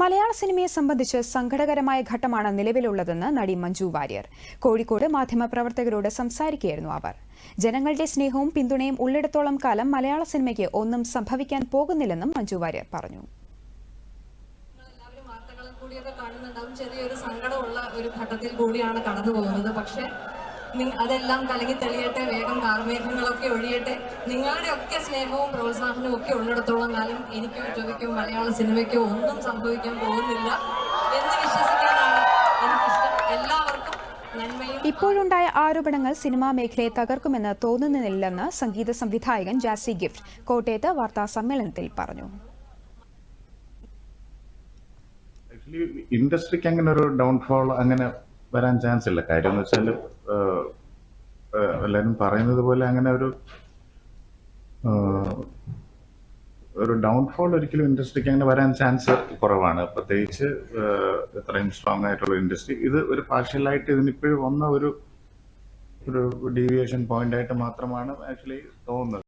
മലയാള സിനിമയെ സംബന്ധിച്ച് സങ്കടകരമായ ഘട്ടമാണ് നിലവിലുള്ളതെന്ന് നടി മഞ്ജു വാര്യർ. കോഴിക്കോട് മാധ്യമപ്രവർത്തകരോട് സംസാരിക്കുകയായിരുന്നു അവർ. ജനങ്ങളുടെ സ്നേഹവും പിന്തുണയും ഉള്ളിടത്തോളം കാലം മലയാള സിനിമയ്ക്ക് ഒന്നും സംഭവിക്കാൻ പോകുന്നില്ലെന്നും മഞ്ജു വാര്യർ പറഞ്ഞു. ചെറിയൊരു സങ്കടമുള്ള ഒരു ഘട്ടത്തിൽ കൂടിയാണ് കടന്നു പോകുന്നത് പക്ഷെ അതെല്ലാം കലങ്ങി തെളിയട്ടെ വേഗം കാർമേഘങ്ങളൊക്കെ ഒഴിയട്ടെ. നിങ്ങളുടെ ഒക്കെ സ്നേഹവും പ്രോത്സാഹനവും ഒക്കെ ഉള്ളിടത്തോളം കാലം എനിക്കോ ജോലിക്കോ മലയാള സിനിമയ്ക്കോ ഒന്നും സംഭവിക്കാൻ പോകുന്നില്ല എന്ന് വിശ്വസിക്കാനാണ് എനിക്കിഷ്ടം. എല്ലാവർക്കും നന്മയും ഇപ്പോഴുണ്ടായ ആരോപണങ്ങൾ സിനിമാ മേഖലയെ തകർക്കുമെന്ന് തോന്നുന്നില്ലെന്ന് സംഗീത സംവിധായകൻ ജാസി ഗിഫ്റ്റ് കോട്ടയത്ത് വാർത്താ സമ്മേളനത്തിൽ പറഞ്ഞു. ഇൻഡസ്ട്രിക്ക് അങ്ങനെ ഒരു ഡൗൺഫോൾ അങ്ങനെ വരാൻ ചാൻസ് ഇല്ല. കാര്യം എന്ന് വെച്ചാൽ എല്ലാവരും പറയുന്നത് പോലെ അങ്ങനെ ഒരു ഒരു ഡൗൺഫോൾ ഒരിക്കലും ഇൻഡസ്ട്രിക്ക് അങ്ങനെ വരാൻ ചാൻസ് കുറവാണ്. പ്രത്യേകിച്ച് ഇത്രയും സ്ട്രോങ് ആയിട്ടുള്ള ഇൻഡസ്ട്രി. ഇത് ഒരു പാർഷ്യലായിട്ട് ഇതിനിപ്പോഴും വന്ന ഒരു ഒരു ഡീവിയേഷൻ പോയിന്റ് ആയിട്ട് മാത്രമാണ് ആക്ച്വലി തോന്നുന്നത്.